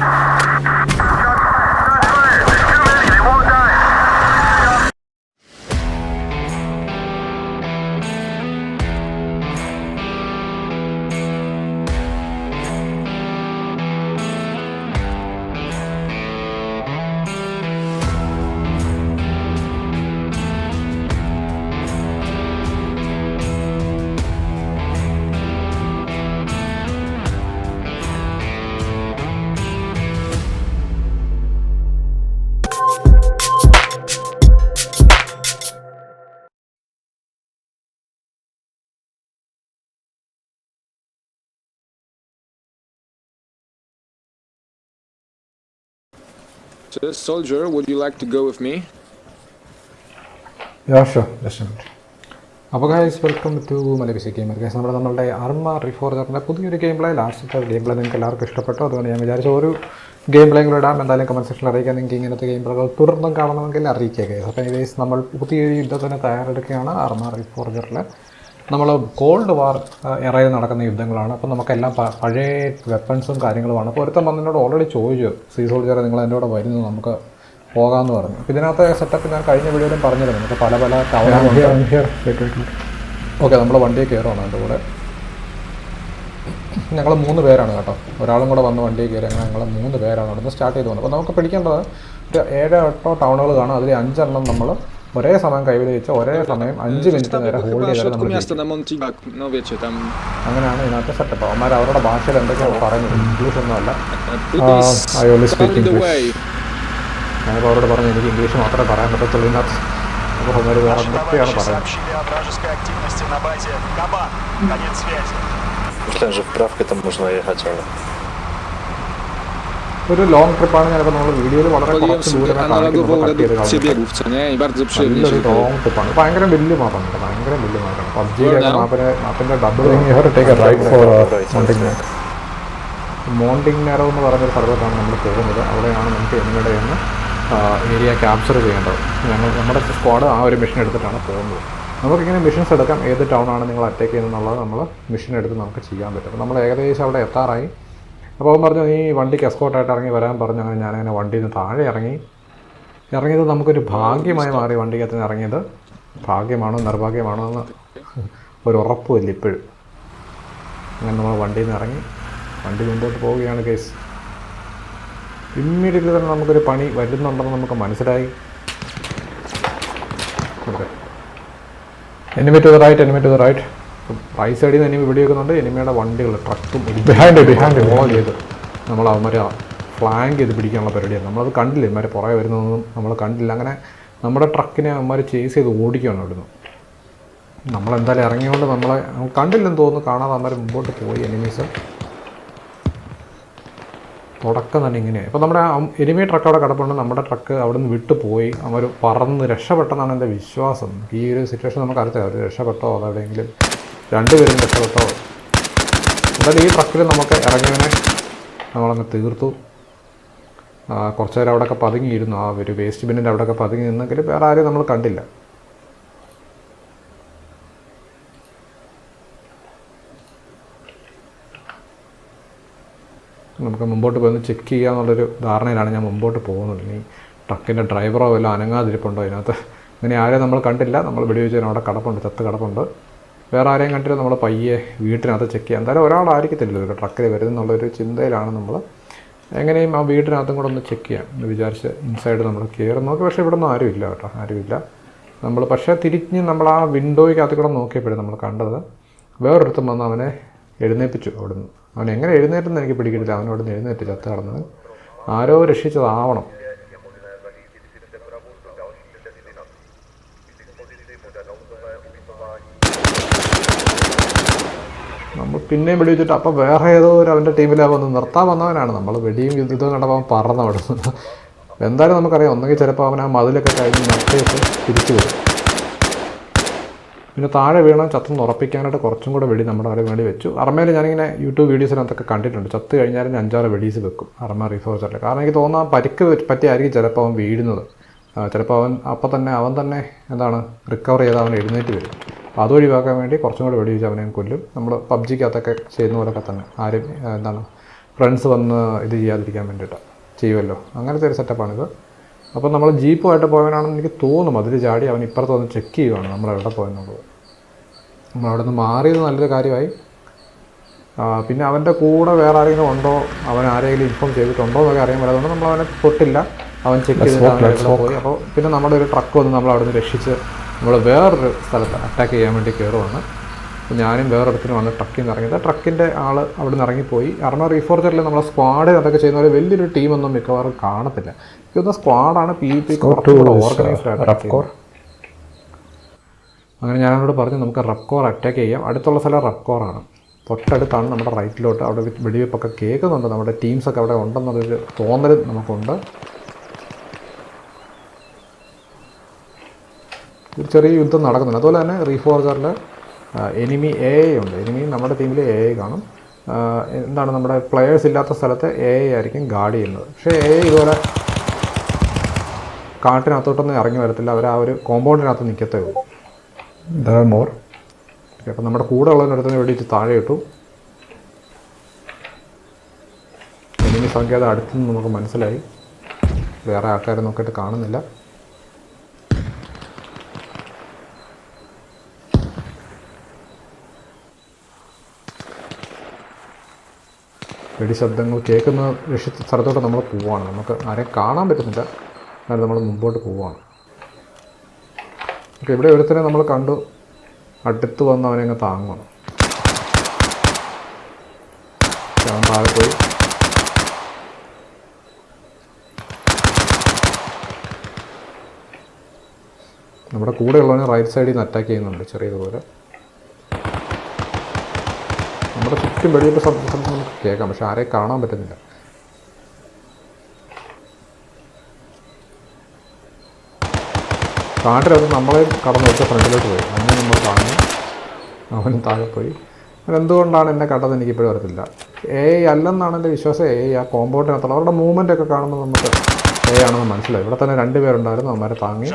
Ah! So, soldier, would you like to go with me? Yeah show just അപ്പോൾ guys welcome to മലബിസി gamer guys നമ്മുടെ നമ്മളുടെ Arma റിഫോർജറിന്റെ പുതിയൊരു game play ലാസ്റ്റത്തെ ഗെയിം പ്ലേ നിങ്ങൾക്ക് എല്ലാവർക്കും ഇഷ്ടപ്പെട്ടു. അതുകൊണ്ട് ഞാൻ വിചാരിച്ച ഒരു ഗെയിം പ്ലേയും കൂടെ ഇടാം. എന്തായാലും കമന്റ് സെക്ഷനിൽ അറിയിക്കാൻ നിങ്ങൾക്ക് ഇങ്ങനത്തെ ഗെയിം പ്ലേകൾ തുടർന്നും കാണണമെങ്കിൽ അറിയിക്കുക ഗൈസ് അപ്പോൾ ഗൈസ് നമ്മൾ പുതിയൊരു യുദ്ധത്തിന് തയ്യാറെടുക്കുകയാണ് അർമ്മ റിഫോർജറിൽ നമ്മൾ കോൾഡ് വാർ എറയിൽ നടക്കുന്ന യുദ്ധങ്ങളാണ്. അപ്പോൾ നമുക്കെല്ലാം പഴയ വെപ്പൺസും കാര്യങ്ങളുമാണ്. അപ്പോൾ ഒരുത്തം വന്നതിനോട് ഓൾറെഡി ചോദിച്ചു സീ സോൾജർ നിങ്ങൾ എന്റെ കൂടെ വരുന്നു നമുക്ക് പോകാമെന്ന് പറഞ്ഞു. അപ്പോൾ ഇതിനകത്ത് സെറ്റപ്പ് ഞാൻ കഴിഞ്ഞ വീഡിയോയിലും പറഞ്ഞിരുന്നു. നമുക്ക് പല പല ഓക്കെ നമ്മൾ വണ്ടിയിൽ കയറുവാണ് എന്റെ കൂടെ. ഞങ്ങൾ മൂന്ന് പേരാണ് കേട്ടോ. ഒരാളും കൂടെ വന്ന് വണ്ടിയിൽ കയറി അങ്ങനെ ഞങ്ങൾ മൂന്ന് പേരാണ് അവിടുന്ന് സ്റ്റാർട്ട് ചെയ്ത് പോകുന്നത് അപ്പോൾ നമുക്ക് പിടിക്കേണ്ടത് ഒരു ഏഴോ എട്ടോ ടൗണുകൾ കാണാം. അതിൽ അഞ്ചെണ്ണം നമ്മൾ ഒരേ സമയം കൈവിൽ വെച്ച് ഒരേ സമയം അഞ്ച് മിനിറ്റ് നേരം ഹോൾഡ് ചെയ്താൽ wiecie, tam... അങ്ങനെയാണ് ഇതിനകത്ത് സെറ്റപ്പ് അവന്മാർ അവരുടെ ഭാഷയിൽ എന്തൊക്കെയാണ് പറഞ്ഞത് ഇംഗ്ലീഷ് ഒന്നുമല്ല ഐ ഓൺലി സ്പീക്ക് ഇംഗ്ലീഷ് ഞാനിപ്പോൾ അവരോട് പറഞ്ഞു എനിക്ക് ഇംഗ്ലീഷ് മാത്രമേ പറയാൻ പറ്റത്തുള്ളൂ ഇതിനകത്ത് അപ്പോൾ അവന്മാർ വേറെ എന്തൊക്കെയാണ് പറയുന്നത് Myślałem, że w prawkę tam można jechać, ale... ഒരു ലോങ് ട്രിപ്പാണ് ഞാനിപ്പോൾ നമ്മൾ വീഡിയോയിൽ വളരെ കുറച്ച് sobie ദൂരമേ co nie? I bardzo przyjemnie long ട്രിപ്പാണ് ഭയങ്കര വലിയ മാപ്പാണ് കേട്ടോ. ഭയങ്കര വലിയ മാപ്പാണ്. പബ്ജിയിലെ Where now? മാപ്പിനെ മാപ്പിന്റെ ഡബിൾ റൈറ്റ് ഫോർ മോണ്ടിങ് മോണ്ടിങ് നേരോ എന്ന് പറഞ്ഞൊരു സ്ഥലത്താണ് നമ്മൾ പോകുന്നത്. അവിടെയാണ് നമുക്ക് എന്നിവിടെ നിന്ന് ഏരിയ ക്യാപ്ചർ ചെയ്യേണ്ടത്. ഞങ്ങൾ നമ്മുടെ സ്ക്വാഡ് ആ ഒരു മിഷൻ എടുത്തിട്ടാണ് പോകുന്നത്. നമുക്കിങ്ങനെ മിഷൻസ് എടുക്കാം. ഏത് ടൗൺ ആണ് നിങ്ങൾ അറ്റാക്ക് ചെയ്യുന്നത് എന്നുള്ളത് നമ്മൾ മിഷൻ എടുത്ത് നമുക്ക് ചെയ്യാൻ പറ്റും. അപ്പോൾ നമ്മൾ ഏകദേശം അവിടെ എത്താറായി. അപ്പോൾ അവൻ പറഞ്ഞു നീ വണ്ടിക്ക് എസ്കോട്ടായിട്ട് ഇറങ്ങി വരാൻ പറഞ്ഞു. അങ്ങനെ ഞാനങ്ങനെ വണ്ടിയിൽ നിന്ന് താഴെ ഇറങ്ങി. ഇറങ്ങിയത് നമുക്കൊരു ഭാഗ്യമായി മാറി വണ്ടിക്കകത്ത് നിന്ന് ഇറങ്ങിയത്. ഭാഗ്യമാണോ നിർഭാഗ്യമാണോ എന്ന് ഒരു ഉറപ്പുമില്ല ഇപ്പോഴും. അങ്ങനെ നമ്മൾ വണ്ടിയിൽ നിന്ന് ഇറങ്ങി. വണ്ടി മുമ്പോട്ട് പോവുകയാണ് കേസ് ഇമ്മീഡിയറ്റ്ലി തന്നെ നമുക്കൊരു പണി വരുന്നുണ്ടെന്ന് നമുക്ക് മനസ്സിലായി. Enemy to the right enemy to the right right സൈഡിൽ നിന്ന് എനിമി വെടിവെക്കുന്നുണ്ട് എനിമിയുടെ വണ്ടികൾ ട്രക്കും ബിഹൈൻഡ് ബിഹൈൻഡ് ഫോളോ ചെയ്ത് നമ്മൾ അവന്മാരെ ഫ്ലാങ്ക് ചെയ്ത് പിടിക്കാനുള്ള പരിപാടിയാണ്. നമ്മളത് കണ്ടില്ല? ഇവന്മാരെ പുറകെ വരുന്നതൊന്നും നമ്മൾ കണ്ടില്ല. അങ്ങനെ നമ്മുടെ ട്രക്കിനെ അവന്മാർ ചേസ് ചെയ്ത് ഓടിക്കുകയാണ് അവിടുന്ന്. നമ്മളെന്തായാലും ഇറങ്ങിയോണ്ട് നമ്മളെ കണ്ടില്ലെന്ന് തോന്നുന്നു. കാണാതെ അവന്മാർ മുമ്പോട്ട് പോയി എനിമീസ് തുടക്കം തന്നെ ഇങ്ങനെയാണ് ഇപ്പോൾ നമ്മുടെ എനിമി ട്രക്ക് അവിടെ കിടപ്പുണ്ട്. നമ്മുടെ ട്രക്ക് അവിടെ നിന്ന് വിട്ടു പോയി. അവർ പറന്ന് രക്ഷപ്പെട്ടെന്നാണ് എന്റെ വിശ്വാസം. ഈ ഒരു സിറ്റുവേഷൻ നമുക്ക് അറിയത്തില്ല. അവർ രക്ഷപ്പെട്ടോ അതോ എവിടെയെങ്കിലും രണ്ടുപേരും രക്ഷപ്പെട്ടോ എന്തായാലും ഈ ട്രക്കിൽ നമുക്ക് ഇറങ്ങിയവനെ നമ്മളങ്ങ് തീർത്തു. കുറച്ച് നേരം അവിടെയൊക്കെ പതുങ്ങിയിരുന്നു. ആ ഒരു വേസ്റ്റ് ബിന്നിന്റെ അവിടെയൊക്കെ പതുങ്ങി നിന്നെങ്കിൽ വേറെ ആരും നമ്മൾ കണ്ടില്ല. നമുക്ക് മുമ്പോട്ട് പോയി ചെക്ക് ചെയ്യാന്നുള്ളൊരു ധാരണയിലാണ് ഞാൻ മുമ്പോട്ട് പോകുന്നത്. ഇനി ട്രക്കിന്റെ ഡ്രൈവറോ വല്ലതും അനങ്ങാതിരിപ്പുണ്ടോ? അതിനകത്ത് ഇങ്ങനെ ആരെയും നമ്മൾ കണ്ടില്ല. നമ്മൾ വെടിവെച്ചതിനവിടെ കിടപ്പുണ്ട് ചത്ത് കിടപ്പുണ്ട്. വേറെ ആരെയും കണ്ടിട്ട് നമ്മൾ പയ്യെ വീട്ടിനകത്ത് ചെക്ക് ചെയ്യാം. എന്തായാലും ഒരാളായിരിക്കത്തില്ല ഒരു ട്രക്കിൽ വരുന്നുള്ളൊരു ചിന്തയിലാണ് നമ്മൾ എങ്ങനെയും ആ വീട്ടിനകത്തും കൂടെ ഒന്ന് ചെക്ക് ചെയ്യാം. എന്ന് വിചാരിച്ച് ഇൻസൈഡ് നമ്മൾ കയറി നോക്കി പക്ഷേ ഇവിടെ ഒന്നും ആരുമില്ല കേട്ടോ ആരുമില്ല നമ്മൾ പക്ഷേ തിരിഞ്ഞ് നമ്മൾ ആ വിൻഡോയ്ക്കകത്ത് കൂടെ നോക്കിയപ്പോഴും നമ്മൾ കണ്ടത്. വേറൊരിടത്തും വന്ന് അവനെ എഴുന്നേൽപ്പിച്ചു അവിടുന്ന്. അവൻ എങ്ങനെ എഴുന്നേറ്റെന്ന് എനിക്ക് പിടിക്കിട്ടില്ല അവനോട് എഴുന്നേറ്റ് ചത്ത് കടന്നത്. ആരോ രക്ഷിച്ചതാവണം നമ്മൾ പിന്നെയും വെടി വെച്ചിട്ട് അപ്പോൾ വേറെ ഏതോ ഒരു അവന്റെ ടീമിലെ വന്ന് നിർത്താൻ വന്നവനാണ്. നമ്മൾ വെടിയും യുദ്ധവും കണ്ടപ്പോൾ അവൻ പറന്ന് എന്തായാലും നമുക്കറിയാം. ഒന്നെങ്കിൽ ചിലപ്പോൾ അവൻ ആ മതിലൊക്കെ കഴിഞ്ഞ് നിർത്തിയിട്ട് തിരിച്ചു വരും. പിന്നെ താഴെ വീണാൽ ചത്തൊന്ന് ഉറപ്പിക്കാനായിട്ട് കുറച്ചും കൂടെ വെടി നമ്മുടെ അവിടെ വേണ്ടി വെച്ചു. അർമയിൽ ഞാനിങ്ങനെ യൂട്യൂബ് വീഡിയോസിനകത്തൊക്കെ കണ്ടിട്ടുണ്ട്. ചത്ത് കഴിഞ്ഞാൽ അഞ്ചാറ് വെടീസ് വെക്കും. അർമ റിസോർച്ചറിൽ കാരണം എനിക്ക് തോന്നാൻ പരിക്ക് പറ്റിയായിരിക്കും ചിലപ്പോൾ അവൻ വീഴുന്നത്. ചിലപ്പോൾ അവൻ അപ്പം തന്നെ അവൻ തന്നെ എന്താണ് റിക്കവർ ചെയ്ത് അവൻ എഴുന്നേറ്റ് വരും. അപ്പോൾ അത് വേണ്ടി കുറച്ചും കൂടെ വെടിവെച്ച് അവനെയും അവനെ കൊല്ലും. നമ്മൾ പബ്ജിക്കകത്തൊക്കെ ചെയ്യുന്ന പോലൊക്കെ തന്നെ. ആരും എന്താണ് ഫ്രണ്ട്സ് വന്ന് ഇത് ചെയ്യാതിരിക്കാൻ വേണ്ടിയിട്ട് ചെയ്യുമല്ലോ അങ്ങനത്തെ ഒരു സെറ്റപ്പാണിത് അപ്പോൾ നമ്മൾ ജീപ്പുമായിട്ട് പോയവനാണെന്ന് എനിക്ക് തോന്നും. അതിൽ ചാടി അവൻ ഇപ്പുറത്ത് വന്ന് ചെക്ക് ചെയ്യുവാണ് നമ്മൾ എവിടെ പോയെന്നുള്ളത്. നമ്മൾ അവിടെ നിന്ന് മാറിയത് നല്ലൊരു കാര്യമായി. പിന്നെ അവന്റെ കൂടെ വേറെ ആരെങ്കിലും ഉണ്ടോ? അവൻ ആരെങ്കിലും ഇൻഫോം ചെയ്തിട്ടുണ്ടോ എന്നൊക്കെ അറിയാൻ പറ്റാതെ നമ്മൾ അവനെ തൊട്ടില്ല. അവൻ ചെക്ക് ചെയ്തിട്ട് പോയി. അപ്പോൾ പിന്നെ നമ്മുടെ ഒരു ട്രക്ക് വന്ന് നമ്മൾ അവിടെ നിന്ന് രക്ഷിച്ച് നമ്മൾ വേറൊരു സ്ഥലത്ത് അറ്റാക്ക് ചെയ്യാൻ വേണ്ടി കയറുവാണ് അപ്പോൾ ഞാനും വേറൊരിടത്തിന് വന്ന് ട്രക്കിൽ നിന്ന് ഇറങ്ങിയത് ട്രക്കിന്റെ ആൾ അവിടെ നിന്ന് ഇറങ്ങിപ്പോയി. കാരണം റീഫോർജറിൽ നമ്മളെ സ്ക്വാഡ് അതൊക്കെ ചെയ്യുന്ന പോലെ വലിയൊരു ടീമൊന്നും മിക്കവാറും കാണത്തില്ല. ഇതൊന്നും സ്ക്വാഡാണ് പി പി ഓർഗനൈസ്ഡ് ആയിട്ട് അങ്ങനെ ഞാനവിടെ പറഞ്ഞു നമുക്ക് റബ്കോർ അറ്റാക്ക് ചെയ്യാം. അടുത്തുള്ള സ്ഥലം റബ്കോറാണ് തൊട്ടടുത്താണ് നമ്മുടെ റൈറ്റിലോട്ട് അവിടെ വെടിവെപ്പൊക്കെ കേൾക്കുന്നുണ്ട്. നമ്മുടെ ടീംസൊക്കെ അവിടെ ഉണ്ടെന്നുള്ളൊരു തോന്നൽ നമുക്കുണ്ട്. ഒരു ചെറിയ യുദ്ധം നടക്കുന്നുണ്ട്. അതുപോലെ തന്നെ റീഫോർജറിൽ എനിമി എ ഉണ്ട്. എനിമി നമ്മുടെ ടീമിൽ എ കാണും. എന്താണ് നമ്മുടെ പ്ലെയേഴ്സ് ഇല്ലാത്ത സ്ഥലത്ത് എ ആയിരിക്കും ഗാർഡ് ചെയ്യുന്നത്. പക്ഷേ എ ഇതുപോലെ കാട്ടിനകത്തോട്ടൊന്നും ഇറങ്ങി വരത്തില്ല. അവർ ആ ഒരു കോമ്പൗണ്ടിനകത്ത് നിൽക്കത്തേ ഉള്ളൂ. മോർ അപ്പം നമ്മുടെ കൂടെ ഉള്ളതിനടുത്ത് വേണ്ടിയിട്ട് താഴെ ഇട്ടു. എനിമി സംഖ്യ അത് അടുത്തുനിന്ന് നമുക്ക് മനസ്സിലായി. വേറെ ആൾക്കാരെ നോക്കിയിട്ട് കാണുന്നില്ല. വെടി ശബ്ദങ്ങൾ കേൾക്കുന്ന ലക്ഷ്യ സ്ഥലത്തോട്ട് നമ്മൾ പോവുകയാണ് നമുക്ക് ആരെയും കാണാൻ പറ്റുന്നില്ല. എന്നാലും നമ്മൾ മുമ്പോട്ട് പോവുകയാണ് ഓക്കെ ഇവിടെ ഒരുത്തരെ നമ്മൾ കണ്ടു. അടുത്ത് വന്ന് അവനെ അങ്ങ് താങ്ങണം അവൻ താഴെ പോയി. നമ്മുടെ കൂടെയുള്ളവനെ റൈറ്റ് സൈഡിൽ നിന്ന് അറ്റാക്ക് ചെയ്യുന്നുണ്ട് ചെറിയതുപോലെ. നമ്മുടെ ചുറ്റും വെളിയുടെ ശബ്ദ ശബ്ദം നമുക്ക് കേൾക്കാം പക്ഷെ ആരെയും കാണാൻ പറ്റുന്നില്ല കാട്ടിലത് നമ്മളെ കടന്നു വെച്ച ഫ്രണ്ടിലോട്ട് പോയി അങ്ങനെ നമ്മൾ കാണുന്നു അവൻ താഴെ പോയി അവനെന്തുകൊണ്ടാണ് എന്നെ കണ്ടത് എനിക്കിപ്പോഴും അറിയത്തില്ല എ ഐ അല്ലെന്നാണ് എന്റെ വിശ്വാസം എ ഐ ആ കോമ്പൗണ്ടിനകത്തുള്ള അവരുടെ മൂവ്മെന്റ് ഒക്കെ കാണുമ്പോൾ നമുക്ക് എ ആണെന്ന് മനസ്സിലായി ഇവിടെ തന്നെ രണ്ട് പേരുണ്ടായിരുന്നു അവന്മാരെ താങ്ങി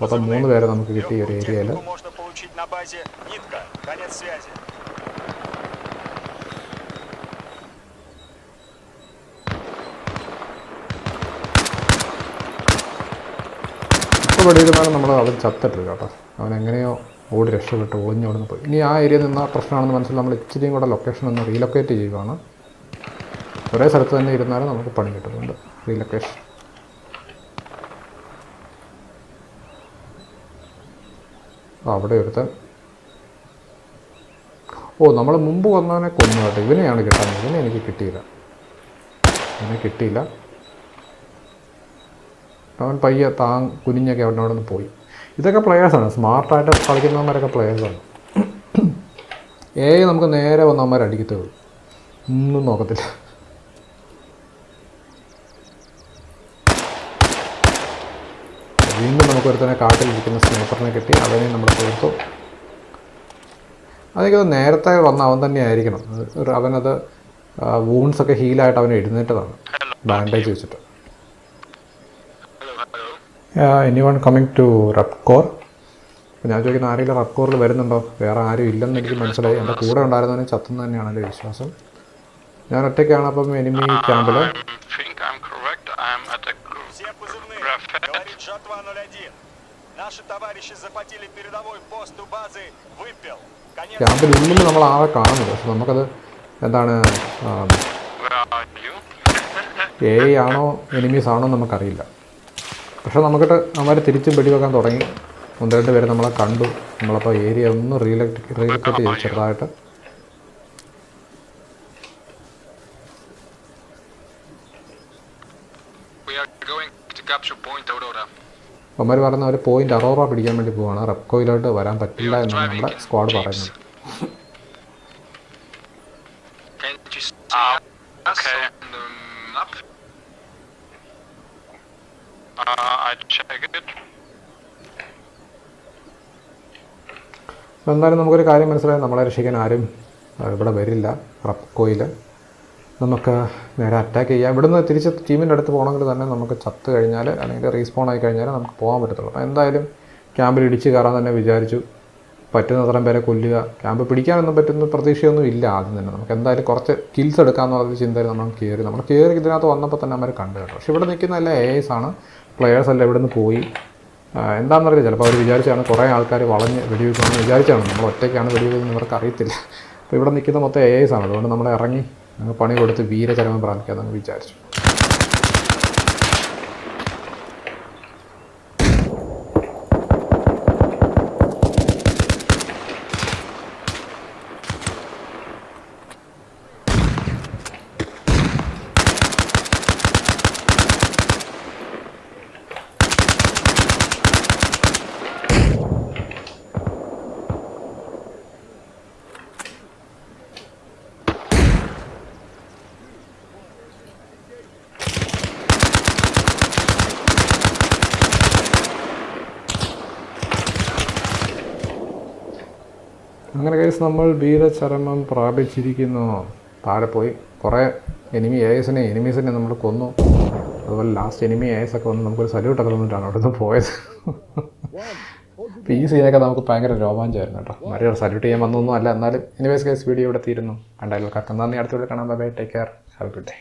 മൊത്തം മൂന്ന് പേരെ നമുക്ക് കിട്ടിയ ഒരു ഏരിയയിൽ ഇപ്പോൾ വെടിയിരുന്നാലും നമ്മൾ അവൻ ചത്തിട്ടില്ല കേട്ടോ. അവൻ എങ്ങനെയോ ഓടി രക്ഷപ്പെട്ട് ഒളിഞ്ഞോടുന്ന് പോയി ഇനി ആ ഏരിയ ആ പ്രശ്നമാണെന്ന് മനസ്സിൽ നമ്മൾ ഇച്ചിരിയും കൂടെ ലൊക്കേഷൻ ഒന്ന് റീലൊക്കേറ്റ് ചെയ്യുകയാണ് ഒരേ സ്ഥലത്ത് തന്നെ ഇരുന്നാലും നമുക്ക് പണി കിട്ടുന്നുണ്ട്. റീലൊക്കേഷൻ അവിടെ ഒരുത്തൻ. ഓ നമ്മൾ മുമ്പ് വന്നവനെ കൊന്നു കേട്ടോ. ഇവനെയാണ് കിട്ടാൻ ഇവനെ എനിക്ക് കിട്ടിയില്ല. ഇവനെ കിട്ടിയില്ല. അവൻ പയ്യെ താ കുനിഞ്ഞൊക്കെ അവിടെ അവിടെ നിന്ന് പോയി. ഇതൊക്കെ പ്ലെയേഴ്സാണ് സ്മാർട്ടായിട്ട് കളിക്കുന്നവന്മാരൊക്കെ പ്ലെയേഴ്സാണ് ഏ നമുക്ക് നേരെ വന്നവന്മാർ അടിക്കത്തേ ഉള്ളൂ. ഒന്നും നോക്കത്തില്ല. വീണ്ടും നമുക്ക് ഒരുത്തനെ കാട്ടിലിരിക്കുന്ന സ്നേപ്പറിനെ കിട്ടി. അവനെ നമ്മൾ തീർത്തു അതൊക്കെ നേരത്തെ വന്ന അവൻ തന്നെ ആയിരിക്കണം. അവനത് വൂൺസൊക്കെ ഹീലായിട്ട് അവൻ എഴുന്നേറ്റതാണ്. ബാൻഡേജ് വെച്ചിട്ട്. എനി വൺ കമ്മിങ് ടു റബ്കോർ അപ്പോൾ ഞാൻ ചോദിക്കുന്ന ആരെങ്കിലും റബ്കോറിൽ വരുന്നുണ്ടോ? വേറെ ആരും ഇല്ലെന്ന് എനിക്ക് മനസ്സിലായി. എന്റെ കൂടെ ഉണ്ടായിരുന്നവനെ ചത്തെന്ന് തന്നെയാണ് എന്റെ വിശ്വാസം. ഞാൻ ഒറ്റയ്ക്കാണ് അപ്പം എനിമി ക്യാമ്പിൽ ക്യാമ്പിനുള്ളിൽ നമ്മൾ ആളെ കാണുന്നത്. പക്ഷെ നമുക്കത് എന്താണ് എ ആണോ എനിമീസ് ആണോ നമുക്കറിയില്ല. പക്ഷെ നമുക്കിട്ട് അവന്മാർ തിരിച്ചും വെടിവെക്കാൻ തുടങ്ങി. ഒന്ന് രണ്ട് പേര് നമ്മളെ കണ്ടു. നമ്മളപ്പോൾ ഏരിയ ഒന്ന് റീലക്ട് റീലൊക്കേറ്റ് ചെയ്തു ചെറുതായിട്ട്. അവന്മാർ പറയുന്ന ഒരു പോയിന്റ് അറോറ പിടിക്കാൻ വേണ്ടി പോവാണ്. റെപ്കോയിലോട്ട് വരാൻ പറ്റില്ല എന്നാണ് നമ്മുടെ സ്ക്വാഡ് പറയുന്നത് എന്തായാലും നമുക്കൊരു കാര്യം മനസ്സിലായി. നമ്മളെ രക്ഷിക്കാൻ ആരും ഇവിടെ വരില്ല. റപ്കോയിൽ നമുക്ക് നേരെ അറ്റാക്ക് ചെയ്യാം. ഇവിടുന്ന് തിരിച്ച് ടീമിന്റെ അടുത്ത് പോകണമെങ്കിൽ തന്നെ നമുക്ക് ചത്ത് കഴിഞ്ഞാൽ അല്ലെങ്കിൽ റീസ്പോൺ ആയി കഴിഞ്ഞാൽ നമുക്ക് പോകാൻ പറ്റത്തുള്ളൂ. അപ്പോൾ എന്തായാലും ക്യാമ്പിൽ ഇടിച്ച് കയറാൻ തന്നെ വിചാരിച്ചു. പറ്റുന്നത്രയും പേരെ കൊല്ലുക. ക്യാമ്പ് പിടിക്കാനൊന്നും പറ്റുന്ന പ്രതീക്ഷയൊന്നും ഇല്ല ആദ്യം തന്നെ. നമുക്ക് എന്തായാലും കുറച്ച് കിൽസ് എടുക്കാമെന്നുള്ള ചിന്തയിൽ നമ്മൾ കയറി നമ്മൾ കയറി ഇതിനകത്ത് വന്നപ്പോൾ തന്നെ അവർ കണ്ടു കേട്ടോ. പക്ഷെ ഇവിടെ നിൽക്കുന്ന എല്ലാ എ ആണ്. പ്ലെയേഴ്സ് എല്ലാം ഇവിടെ നിന്ന് പോയി എന്താണെന്നറിയില്ല. ചിലപ്പോൾ അവർ വിചാരിച്ചാണ് കുറേ ആൾക്കാർ വളഞ്ഞ് വെടിവെക്കുമെന്ന് വിചാരിച്ചാണ്. നമ്മൾ ഒറ്റയ്ക്കാണ് വെടിവെക്കുന്നത് ഇവർക്ക് അറിയത്തില്ല. അപ്പോൾ ഇവിടെ നിൽക്കുന്ന മൊത്തം എ ഐസ് ആണ്. അതുകൊണ്ട് നമ്മൾ ഇറങ്ങി പണി കൊടുത്ത് വീരചരമം പ്രാപിക്കാമെന്ന് വിചാരിച്ചു. അങ്ങനെ കേസ് നമ്മൾ വീരചരമം പ്രാപിച്ചിരിക്കുന്നു. താഴെ പോയി. കുറേ എനിമി ഏയസിനെ എനിമീസിനെ നമ്മൾ കൊന്നു. അതുപോലെ ലാസ്റ്റ് എനിമി ഒക്കെ വന്ന് നമുക്കൊരു സല്യൂട്ടൊക്കെ തന്നിട്ടാണ് അവിടെ നിന്ന് പോയത് അപ്പോൾ ഈ സീനൊക്കെ നമുക്ക് ഭയങ്കര രോമാഞ്ചമായിരുന്നു കേട്ടോ. മറിയ സല്യൂട്ട് ചെയ്യാൻ വന്നൊന്നും അല്ല. എന്നാലും എനിവേസ് കേസ് വീഡിയോ ഇവിടെ തീരുന്നു. കണ്ടായാലും കക്കം നന്ദി. അടുത്ത വീഡിയോ കാണാൻ bye take care have good day